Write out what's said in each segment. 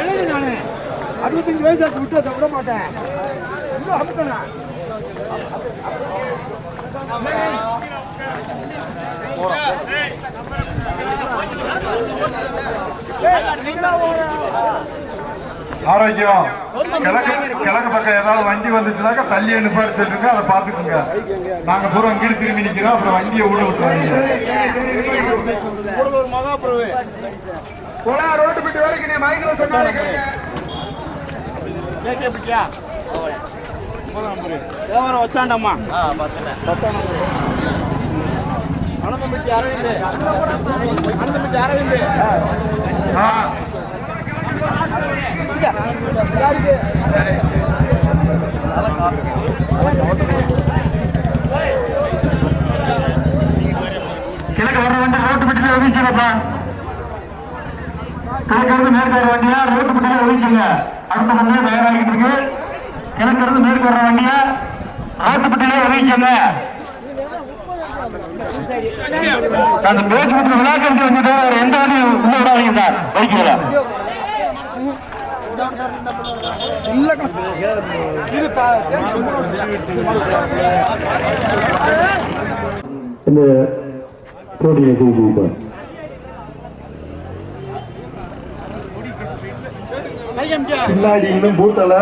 எழுது நானு அறுபத்தஞ்சு வயசு ஆச்சு விட்டு அதை விட மாட்டேன். இன்னும் அமுத்தனா நீங்களா ஆரோக்கியம். கிழக்கு கிழக்கு பக்கம் ஏதாவது வண்டி வந்துச்சுனாக்கா தள்ளி நிப்பாடி சொல்லுங்க அதை பார்த்துக்குங்க. நாங்க பூரா இங்கிட்டு திரும்பி நிக்கிறோம். அப்புறம் வண்டியை விட விட்டுறாங்க ரோட்டு பிட்டு வரைக்கும் நீ மைக்கில் சொன்னாலே வச்சாண்டம்மா? அரவிந்த். அரவிந்த். ஆ, கிழக்கு வர வண்டி ரோட்டு பிடிச்சு ஒதுக்கிங்கப்பா கிழக்கு இருந்து மேற்கு வர வண்டியா? ரோட்டு பிடிச்சு ஒதுக்கிங்க அடுத்த வண்டியா தயாராகிட்டு இருக்கு கிழக்கு இருந்து மேற்கு வர வண்டியா? ரோட்டு பிட்டிலே ஒதுக்கிங்க அந்த பேச்சு பத்திர வந்து எந்த வண்டியும் உள்ள விடாதீங்க சார்? வைக்கல இந்த போட்டியை செய்திருப்பார். பின்னாடி இன்னும் பூட்டல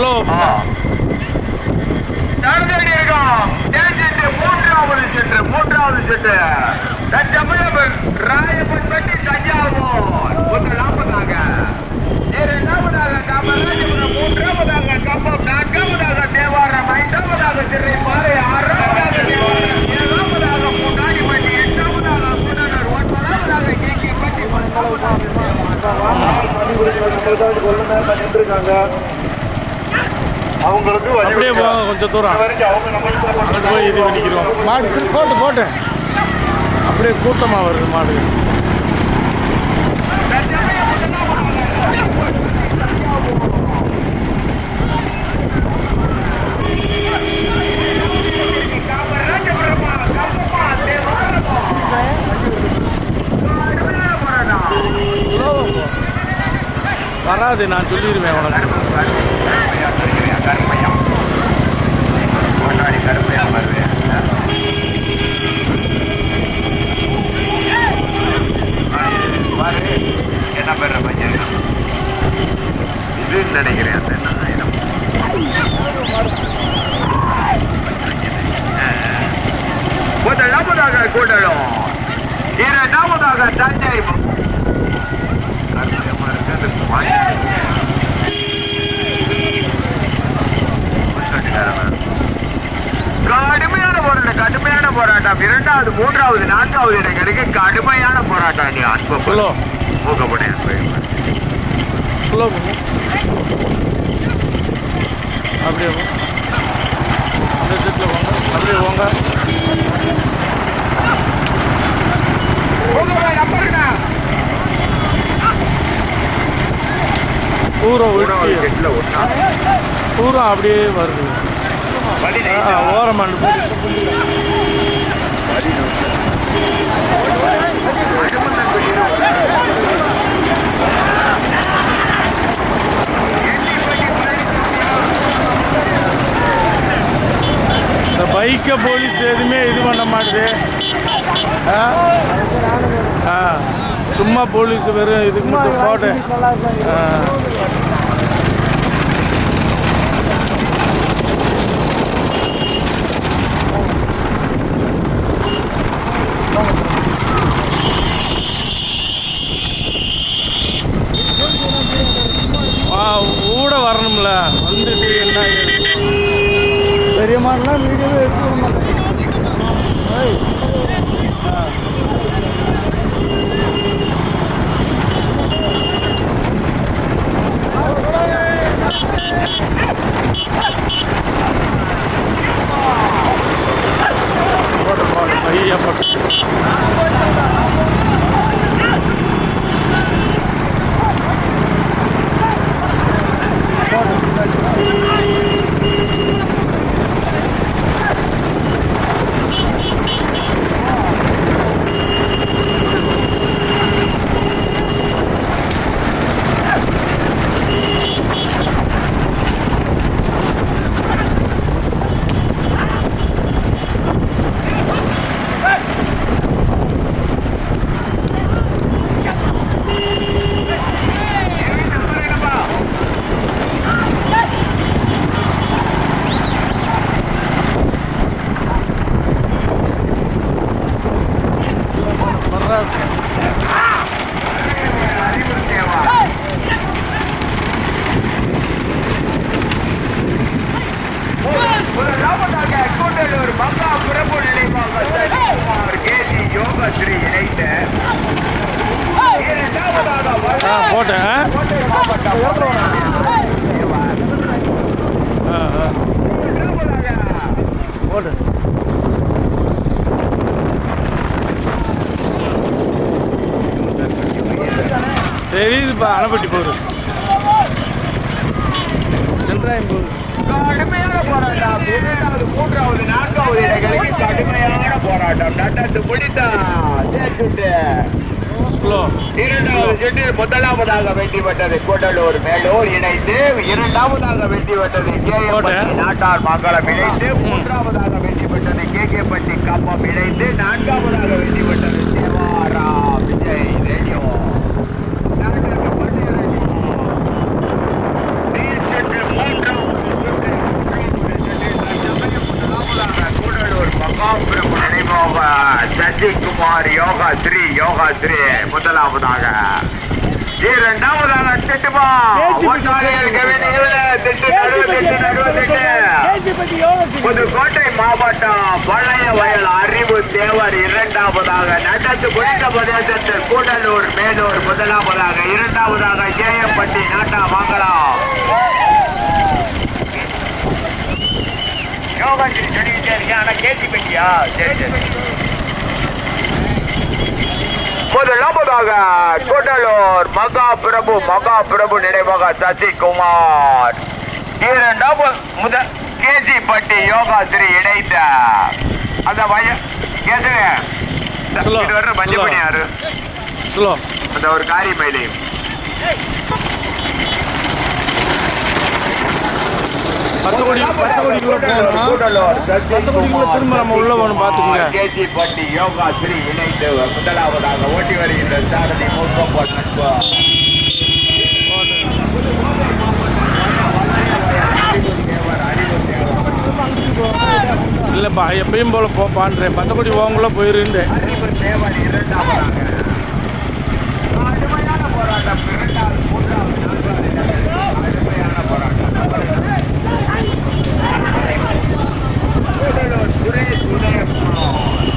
ஸ்லோ மூன்றாவது சுற்று மூன்றாவது சுற்று தற்சமயம் ராயப்பட்டி தஞ்சாவூர் ஒன்று நாற்பதாக இரண்டாவதாக காமராஜபுரம் மூன்றாவதாக கம்பம் நான்காவதாக தேவாரம் ஐந்தாவதாக திரைப்பாறை ஆறாவதாக தேவாரம் ஏழாவதாக முன்னாடிப்பட்டி எட்டாவதாக புனனர் ஒன்பதாவதாக கேக்கிப்பட்டி அவங்களுக்கு வழி அப்படியே. போங்க கொஞ்சம் தூரம். போய் இது பண்ணிக்கிறோம் மாடு போட்டு போட்டு. அப்படியே கூட்டமாக வருது மாடு. வராது நான் சொல்லிடுவேன் உனக்கு என்ன பேர் பையன் இது நினைக்கிறேன் அந்த நாயிரம் முதலாவதாக கூடலும் இரண்டாவதாக தஞ்சை. கடுமையான போராட்டம் கடுமையான போராட்டம். இரண்டாவது மூன்றாவது நான்காவது இடம் கிடைக்க கடுமையான போராட்டம். நீ அன்பு ஸ்லோ. பண்ணு அப்படியே. அந்த செட்டில் போங்க அப்படியே போங்க பூரா ஒட்டி. பூரா அப்படியே வருது. ஓரமாண்டு போய் போலீஸ் எதுவுமே இது பண்ண மாட்டுது ஆ? ஆ சும்மா போலீஸ் வெறும் இதுக்கு மட்டும் போட்டு ஆ. ஆ ಮಾಡಲ್ಲ ವೀಡಿಯೋ ಎಕ್ಸ್ಪ್ಲೋರ್ போட்டு தெரியுதுப்பா அணைப்பட்டி போகுது. சென்ட்ராயம் போகுது மூன்றாவது நான்காவது இடங்களுக்கு கடுமையான போராட்டம். நட்டத்து முடித்தா ஸ்லோ இரண்டாவது சுற்று முதலாவதாக வெற்றி பெற்றது கூடலூர் மேலூர் இணைந்து இரண்டாவதாக வெற்றி பெற்றது கே. நாட்டார் மங்களம் இணைந்து மூன்றாவதாக வெற்றி பெற்றது கே. கே. பட்டி கம்பம் இணைந்து நான்காவதாக வெற்றி பெற்றது தேவாரா விஜய் ரேடியோ நாட்டிற்கு பட்டியலில் நீர் சுற்று மூன்றாவது சுற்று மூன்றாவது சுற்று முதலாவதாக கூடலூர் மகாபுரம் நினைவாக சசிகுமார் யோகா ஸ்ரீ யோகா ஸ்ரீ முதலாவதாக இரண்டாவதாக திட்டுமா ஓட்டாளிகள் கவிதையில் திட்டு நடுவு திட்டு நடுவு திட்டு புதுக்கோட்டை மாவட்டம் பழைய வயல் அறிவு தேவர் இரண்டாவதாக நடந்து குறித்த பிரதேசத்தில் கூடலூர் மேலூர் முதலாவதாக இரண்டாவதாக ஜேஎம்பட்டி நாட்டா மங்கலம் யோகாந்திரி சொல்லிட்டே இருக்கேன் ஆனா கேட்டி பெட்டியா? சரி சரி. முதலாவதாக கூடலூர் மகா பிரபு மகா பிரபு நினைவாக சசிகுமார். இரண்டாவது முதல் பட்டி யோகாஸ்ரீ இணைந்த அந்த வய Slow, இது வர்ற. பண்ணி யாரு? ஸ்லோ அந்த ஒரு காரி மயிலி. பத்து கோடி பத்து கோடிக்குள்ள போகணும். கூடலூர் பத்து கோடிக்குள்ள திரும்ப நம்ம உள்ள போகணும் பார்த்துக்குங்க. கேசி பட்டி யோகாஸ்ரீ இணைந்து முதலாவதாக ஓட்டி வருகின்ற சாரதி மூக்கப்பட்ட நட்பு இல்லைப்பா எப்பயும் போல போப்பான்றேன் பத்து கோடி போகக்குள்ள போயிருந்தேன் அறிவு தேவன் இரண்டாவதாக கடுமையான போராட்டம் இரண்டாவது மூன்றாவது நான்காவது இடங்களில் கடுமையான போராட்டம் கூடலூர் சுரேஷ் உதயகுமார்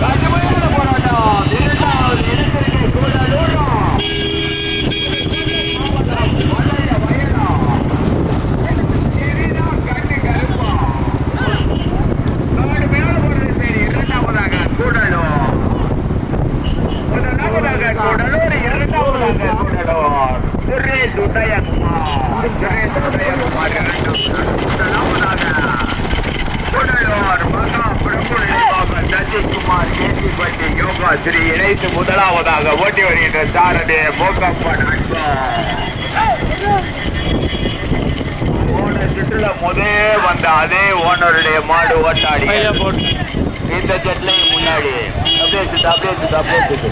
கடுமையான போராட்டம் இரண்டாவது இடத்திற்கு கூடலூரும் பழைய வயலா இதுதான் கண்ணு கருப்பா நாடு மேல போறது சரி இரண்டாவதாக கூடலூர் முதலாவதாக கூடலூர் இரண்டாவதாக கூடலூர் சுரேஷ் உதயகுமார் சுரேஷ் உதயகுமார் இரண்டாம் முதலாவதாக கூடலூர் மகா பிரபு நினைவாக சசிகுமார் கேசிப்பட்டி யோகா ஸ்ரீ இணைத்து முதலாவதாக ஓட்டி வருகின்ற மோகப்பன் அன்பா போன சுற்றுல முதே வந்த அதே ஓனருடைய மாடு ஓட்டாடி. இந்த செட்லையும் முன்னாடி. அப்படியே சுத்து அப்படியே சுத்து அப்படியே சுத்து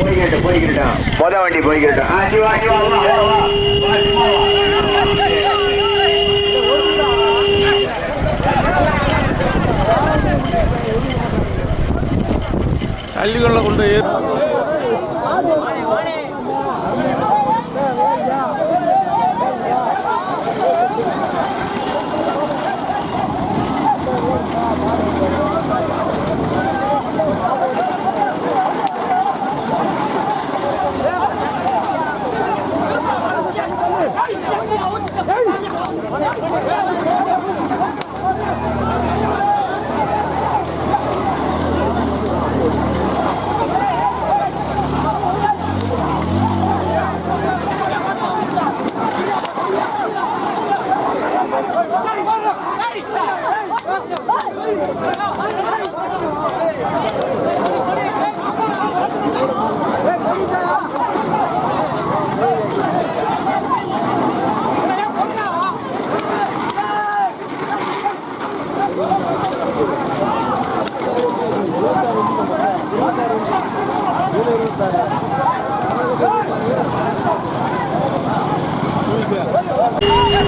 போய்கிட்டு போய்கிட்டு மொத வண்டி ஆ, நீ வா, நீ வா, வா, வா, வா. வா, நீ வா, வா. சல்லிகளில் கொண்டு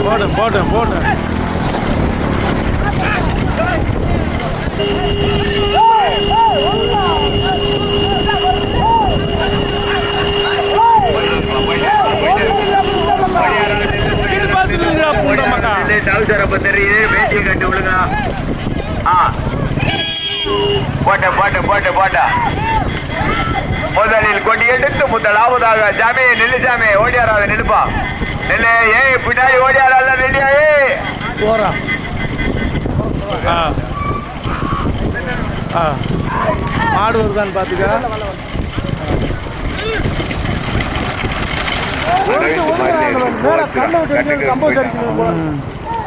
போடு போடு போடு. போட்ட போட்ட போட்ட போட்ட முதலில் கொண்டு எடுத்து முதலாவதாக ஜாமியை நில்லு ஜாமியை ஓடியாராவை நினைப்பா நில்லு ஏய் பின்னாடி ஓடியாராத ரெடியா ஏய். போகிறா ஆ. ஆ. மாடு வருதான்னு பார்த்துக்க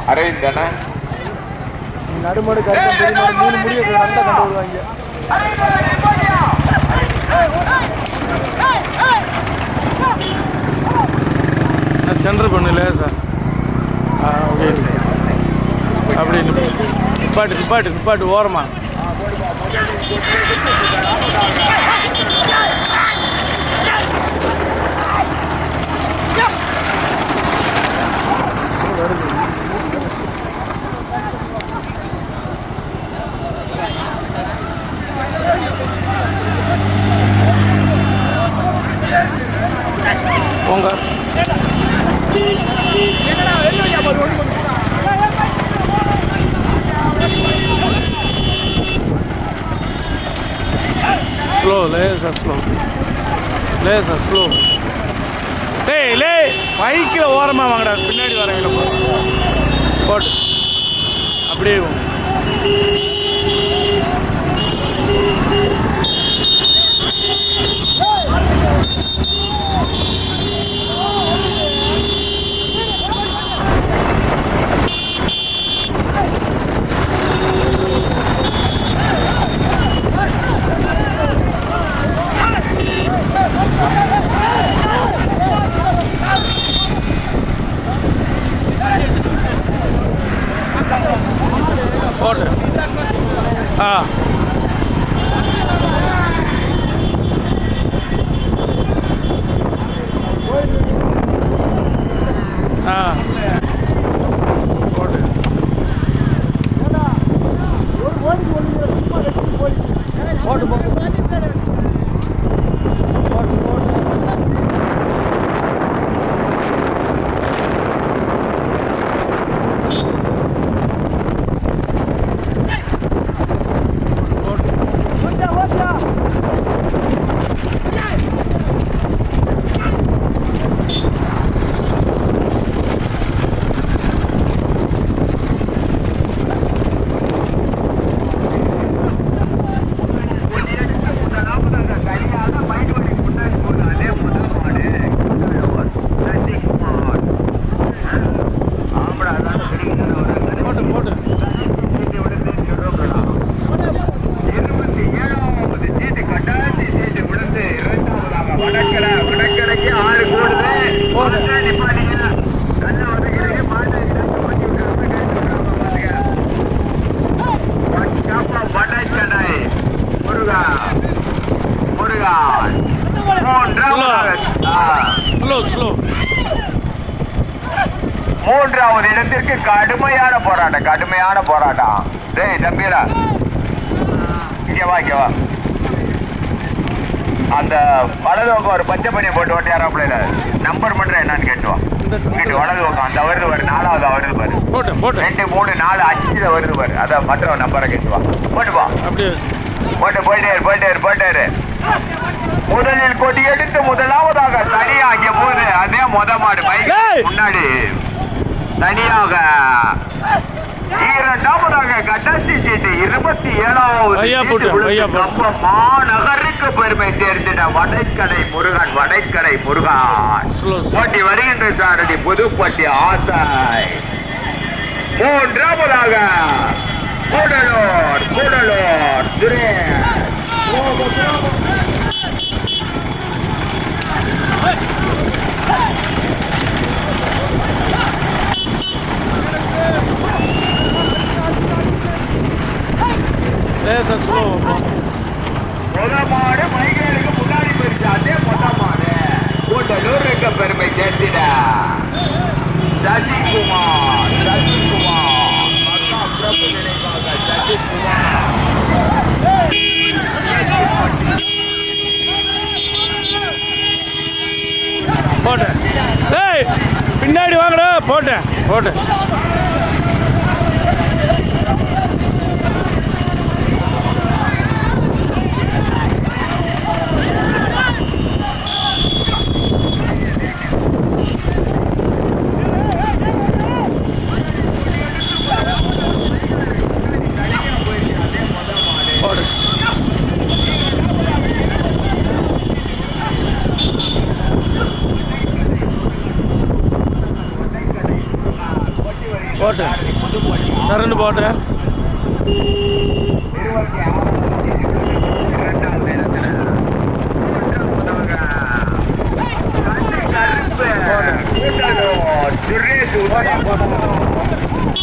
அரவிந்த் தானே நடுமாடு கருத்து மூணு முடிய நல்லா கண்டு வருவாங்க நான் சென்டர் பண்ணு லேசா ஆ அப்படியே நிப்பாட்டு. நிப்பாட்டு. நிப்பாட்டு நிப்பாட்டு ஓரமா வருது ஸ்லோ ஸ்லோ. லேசா ஸ்லோ. டேய் லே பைக்கில் ஓரமாக வாங்கடா. பின்னாடி வரேன் போட்டு அப்படியே போ. போட்டு ஆ ஆ போட்டு போட்டு போட்டு போட்டு போட்டு வடக்கரைக்கு ஆறு கூடுது நிப்பாட்டிங்க. கண்ணை உடைக்கிறீங்க மாட்டை பண்ணி விட்டுறாம வடக்கடை முருகா. முருகா. மூன்றாவது. ஆ. ஸ்லோ ஸ்லோ மூன்றாவது இடத்திற்கு கடுமையான போராட்டம். கடுமையான போராட்டம். டேய் தம்பீரா இங்க வா இங்க வா. அந்த வலது பக்கம் ஒரு பச்சை பனியை போட்டு ஓட்டியாராப்ல நம்பர் மட்டும் என்னன்னு கேட்டு வா இங்கிட்டு வலது பக்கம் அந்த வருது பாரு நாலாவது வருது பாரு. ரெண்டு மூணு நாலு அஞ்சுல வருது பாரு. அதான் மற்ற நம்பரை கேட்டு வா போட்டு போயிட்டே போயிட்டே போயிட்டே. முதலில் கொடி எடுத்து முதலாவதாக தனியாகிய போது அதே முத மாடு பைக்! முன்னாடி தனியாக இரண்டாவதாக கட்டாசி சீட்டு இருபத்தி ஏழாவது. நம்ம மாநகருக்கு பெருமை சேர்த்திட வடைக்கடை முருகன் வடைக்கடை முருகன். போட்டி வருகின்ற சாரதி புதுப்பட்டி ஆசை. மூன்றாவதாக கூடலூர் கூடலூர் லேசா ஸ்லோ முத மாடு மைகேலுக்கு முன்னாடி போயிருச்சு அதே முத மாடு கூட்டலூருக்கு பெருமை சேர்த்திட சசிகுமார் சசிகுமார் அக்கா பிரபு நினைவாக சசிகுமார் போட்டேன் டேய் பின்னாடி வாங்கடா போட்டேன் போட்டேன் சரண்டு போட்டேன்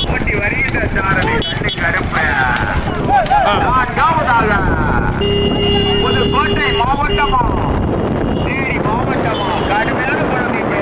ஓட்டி வருகின்ற நான்காவதாக புதுக்கோட்டை மாவட்டமா தேனி மாவட்டமா கடுமையான குழந்தைங்க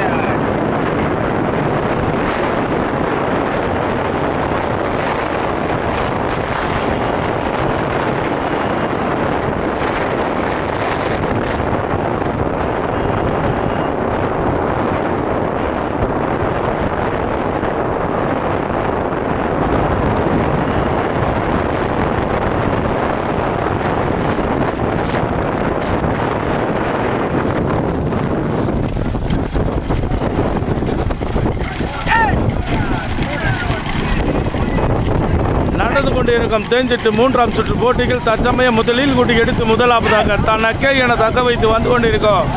நடந்து கொண்டிருக்கும் தேஞ்சிட்டு மூன்றாம் சுற்று போட்டிகள் தற்சமயம் முதலில் குட்டி எடுத்து முதலாவதாக தனக்கே என தக்க வைத்து வந்து கொண்டிருக்கும்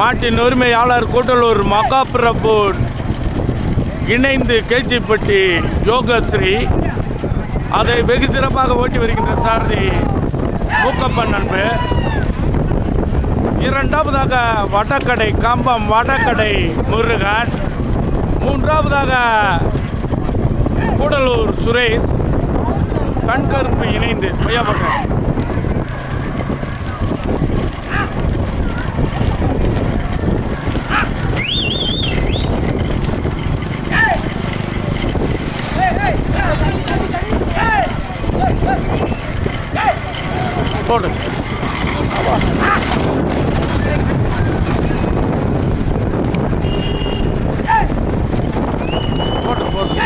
மாட்டின் உரிமையாளர் கூட்டலூர் மகாபிரபு இணைந்து கேச்சிப்பட்டி யோகஸ்ரீ. அதை வெகு சிறப்பாக ஓட்டி வருகின்ற சாரதி மூக்கப்பன் அன்பு. இரண்டாவதாக வடக்கடை கம்பம் வடக்கடை முருகன். மூன்றாவதாக கூடலூர் சுரேஷ். கண் கருப்பு இணைந்து பையாப்பட்டேன் போடு. போட்டு போட்டு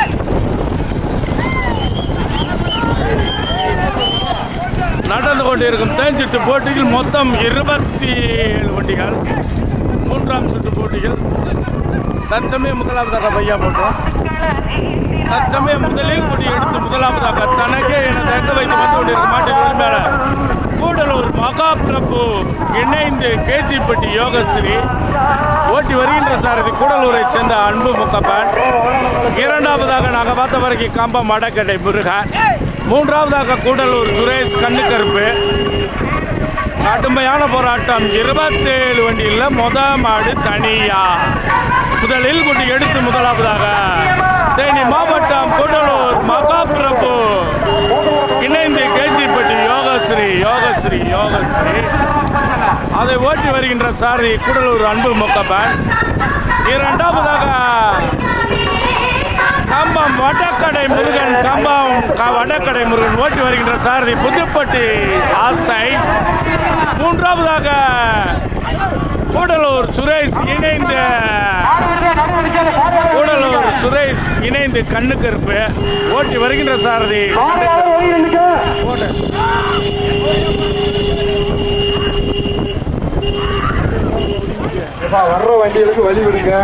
நடந்து கொண்டிருக்கும் தேஞ்சிட்டு போட்டியில் மொத்தம் இருபத்தி ஏழு வண்டிகள். மூன்றாம் சுற்று போட்டிகள் தற்சமயம் முதலாவதாக பையா போட்டோம். தற்சமயம் முதலில் கொடி எடுத்து முதலாவதாக தனக்கே என தக்க வைத்து வந்து கொண்டிருக்கும் மாட்டின் உரிமையாளர் கூடலூர் மகாபிரபு இணைந்து கேஜிப்பட்டி யோகஸ்ரீ ஓட்டி வருகின்ற சாரதி கூடலூரை சேர்ந்த அன்பு முக்கப்பன். இரண்டாவதாக நாங்கள் பார்த்த வரைக்கும் கம்பம் அடக்கடை முருகன். மூன்றாவதாக கூடலூர் சுரேஷ் கண்ணுக்கருப்பு. கடுமையான போராட்டம். இருபத்தேழு வண்டியில் முத மாடு தனியா. முதலில் குட்டி எடுத்து முதலாவதாக தேனி மாவட்டம் கூடலூர் மகாபிரபு. இணைந்து கேஜிப்பட்டி யோகஸ்ரீ யோகஸ்ரீ யோகஸ்ரீ. அதை ஓட்டி வருகின்ற சாரி கூடலூர் அன்பு முக்கப்பன். இரண்டாவதாக கம்பம் வடக்கடை முருகன் கம்பம் வடக்கடை முருகன் ஓட்டி வருகின்ற சாரதி புதுப்பட்டி ஆசை. மூன்றாவதாக கூடலூர் சுரேஷ் இணைந்து கூடலூர் சுரேஷ் இணைந்து கண்ணுக்கருப்பு ஓட்டி வருகின்ற சாரதி. வர்ற வண்டிகளுக்கு வழி விடுங்க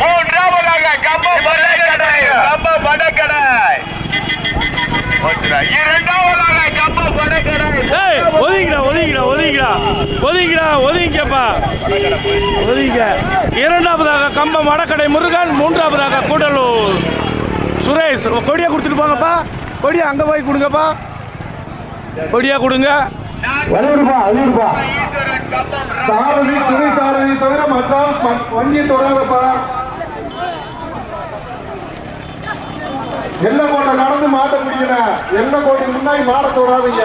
மூன்றாவதாக கம்ப கம்ப வடக்கடை இரண்டாவதாக கம்ப வடக்கடை ஏய் ஒதுங்கிடா ஒதுங்கிடா ஒதுங்கிடா. ஒதுங்கிடா ஒதுங்கிக்கப்பா. ஒதுங்க இரண்டாவதாக கம்பம் வடக்கடை முருகன் மூன்றாவதாக கூடலூர். சுரேஷ் கொடியா கொடுத்துட்டு போங்கப்பா. கொடியா அங்கே போய் கொடுங்கப்பா. கொடியா கொடுங்க. சாரதி துணை சாரதி தவிர மற்றால் வண்டியை தொடாதப்பா. எல்லை கோட்டை நடந்து மாட்ட முடியல. எல்லை கோட்டைக்கு முன்னாடி மாட தொடாதீங்க.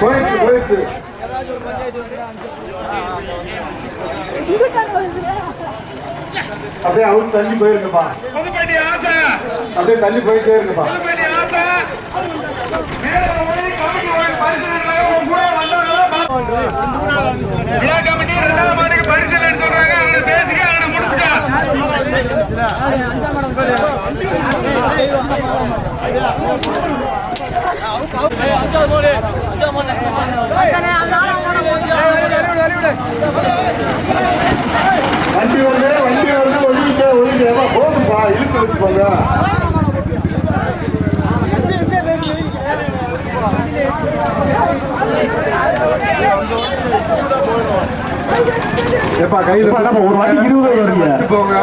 போயிடுச்சு போயிடுச்சு. அப்படியே அவுட் தள்ளி போயிருங்கப்பா. அப்படியே தள்ளி போயிட்டே இருக்குப்பா பரிசீலனை வண்டி வருது வண்டி வருது ஒழுங்கிக்க ஒழுங்கு போதும்பா இழுத்து வச்சுக்கோங்க கையில ஒரு வாட்டி இருபது போங்க